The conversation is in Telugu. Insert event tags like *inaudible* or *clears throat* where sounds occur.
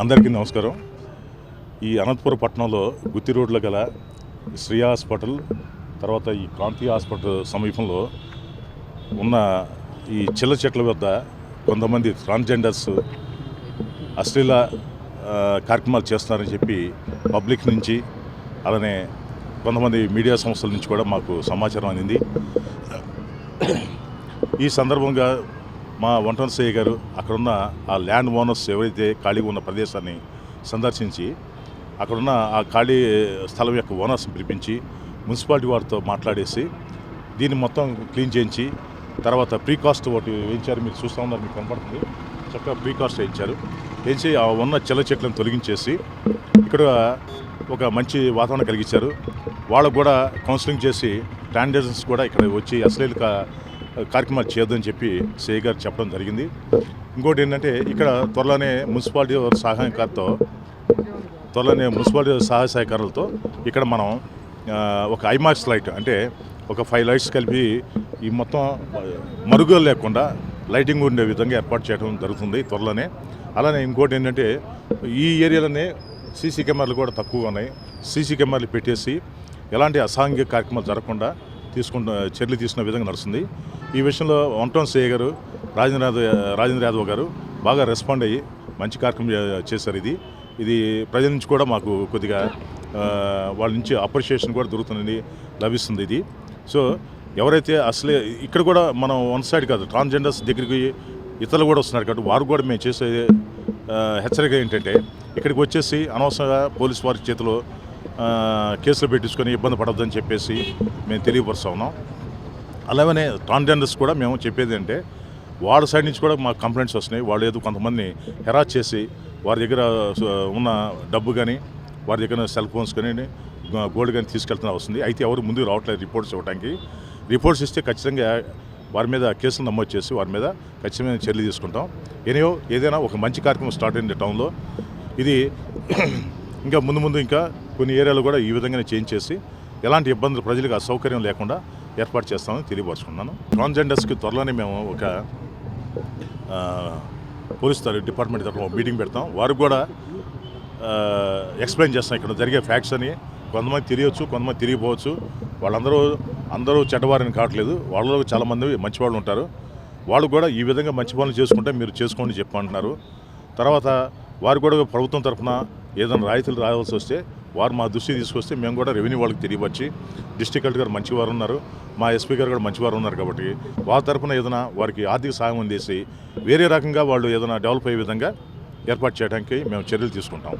అందరికీ నమస్కారం. ఈ అనంతపురం పట్టణంలో గుత్తి రోడ్లో గల శ్రీ హాస్పిటల్ తర్వాత ఈ కాంతి హాస్పిటల్ సమీపంలో ఉన్న ఈ చిల్ల చెట్ల వద్ద కొంతమంది ట్రాన్స్జెండర్స్ అశ్లీల కార్యక్రమాలు చేస్తున్నారని చెప్పి పబ్లిక్ నుంచి అలానే కొంతమంది మీడియా సంస్థల నుంచి కూడా మాకు సమాచారం అందింది. ఈ సందర్భంగా మా వంటన సేయ గారు అక్కడున్న ఆ ల్యాండ్ ఓనర్స్ ఎవరైతే ఖాళీగా ఉన్న ప్రదేశాన్ని సందర్శించి అక్కడున్న ఆ ఖాళీ స్థలం యొక్క ఓనర్స్ని పిలిపించి మున్సిపాలిటీ వారితో మాట్లాడేసి దీన్ని మొత్తం క్లీన్ చేయించి తర్వాత ప్రీకాస్ట్ ఒకటి వేయించారు. మీరు చూస్తూ ఉన్నారు మీకు కనపడుతుంది. చక్కగా ప్రీకాస్ట్ వేయించారు. వేయించి ఆ ఉన్న చెల్ల చెట్లను తొలగించేసి ఇక్కడ ఒక మంచి వాతావరణం కలిగించారు. వాళ్ళకు కూడా కౌన్సిలింగ్ చేసి స్టాండర్డ్స్ కూడా ఇక్కడ వచ్చి అశ్లీల కార్యక్రమాలు చేయొద్దని చెప్పి సేయ్ గారు చెప్పడం జరిగింది. ఇంకోటి ఏంటంటే ఇక్కడ త్వరలోనే మున్సిపాలిటీ వారి సహాయకారితో త్వరలోనే మున్సిపాలిటీ సహాయ సహకారాలతో ఇక్కడ మనం ఒక ఐమాక్స్ లైట్ అంటే ఒక ఫైవ్ లైట్స్ కలిపి ఈ మొత్తం మరుగులు లేకుండా లైటింగ్ ఉండే విధంగా ఏర్పాటు చేయడం జరుగుతుంది త్వరలోనే. అలానే ఇంకోటి ఏంటంటే ఈ ఏరియాలోనే సీసీ కెమెరాలు కూడా తక్కువగా ఉన్నాయి. సీసీ కెమెరాలు పెట్టేసి ఎలాంటి అసాంఘిక కార్యక్రమాలు జరగకుండా తీసుకుంట చర్యలు తీసుకున్న విధంగా నడుస్తుంది. ఈ విషయంలో వంటోన్ సేయ గారు రాజేంద్ర రాజేంద్ర యాదవ్ గారు బాగా రెస్పాండ్ అయ్యి మంచి కార్యక్రమం చేశారు ఇది. ఇది ప్రజల నుంచి కూడా మాకు కొద్దిగా వాళ్ళ నుంచి అప్రిషియేషన్ కూడా దొరుకుతుందని లభిస్తుంది ఇది. సో ఎవరైతే అసలే ఇక్కడ కూడా మనం వన్ సైడ్ కాదు ట్రాన్స్జెండర్స్ దగ్గరికి ఇతరులు కూడా వస్తున్నారు కాబట్టి వారు కూడా మేము చేసే హెచ్చరిక ఏంటంటే ఇక్కడికి వచ్చేసి అనవసరంగా పోలీస్ వారి చేతిలో కేసులు పెట్టించుకొని ఇబ్బంది పడవద్దని చెప్పేసి మేము తెలియపరుస్తా ఉన్నాం. అలాగనే ట్రాన్స్జెండర్స్ కూడా మేము చెప్పేది అంటే వాళ్ళ సైడ్ నుంచి కూడా మాకు కంప్లైంట్స్ వస్తున్నాయి. వాళ్ళు ఏదో కొంతమంది హెరాస్ చేసి వారి దగ్గర ఉన్న డబ్బు కానీ వారి దగ్గర సెల్ ఫోన్స్ కానీ గోల్డ్ కానీ తీసుకెళ్తున్నా వస్తుంది అయితే ఎవరు ముందుకు రావట్లేదు రిపోర్ట్స్ ఇవ్వడానికి రిపోర్ట్స్ ఇస్తే ఖచ్చితంగా వారి మీద కేసులు నమోదు చేసి వారి మీద ఖచ్చితమైన చర్యలు తీసుకుంటాం. ఎనియో ఏదైనా ఒక మంచి కార్యక్రమం స్టార్ట్ అయింది టౌన్లో. ఇది *clears throat* ఇంకా ముందు ముందు ఇంకా కొన్ని ఏరియాలు కూడా ఈ విధంగానే చేంజ్ చేసి ఎలాంటి ఇబ్బందులు ప్రజలకు అసౌకర్యం లేకుండా ఏర్పాటు చేస్తామని తెలియపరుచుకున్నాను. ట్రాన్స్జెండర్స్కి త్వరలోనే మేము ఒక పోలీస్ డిపార్ట్మెంట్ తరఫున ఒక మీటింగ్ పెడతాం. వారికి కూడా ఎక్స్ప్లెయిన్ చేస్తాం. ఇక్కడ జరిగే ఫ్యాక్ట్స్ అని కొంతమంది తెలియవచ్చు కొంతమంది తెలియపోవచ్చు వాళ్ళందరూ అందరూ చెడ్డవారిని కావట్లేదు. వాళ్ళలో చాలామంది మంచి వాళ్ళు ఉంటారు. వాళ్ళు కూడా ఈ విధంగా మంచి పనులు చేసుకుంటే మీరు చేసుకోండి చెప్పమంటున్నారు. తర్వాత వారు కూడా ప్రభుత్వం తరఫున ఏదైనా రాయితీలు రావాల్సి వస్తే వారు మా దృష్టి తీసుకొస్తే మేము కూడా రెవెన్యూ వాళ్ళకి తెలియవచ్చి డిస్ట్రిక్ట్ కలెక్టర్ గారు మంచివారు ఉన్నారు మా ఎస్పీ గారు కూడా మంచివారు ఉన్నారు కాబట్టి వారి తరఫున ఏదైనా వారికి ఆర్థిక సహాయం అందేసి వేరే రకంగా వాళ్ళు ఏదైనా డెవలప్ అయ్యే విధంగా ఏర్పాటు చేయడానికి మేము చర్యలు తీసుకుంటాం.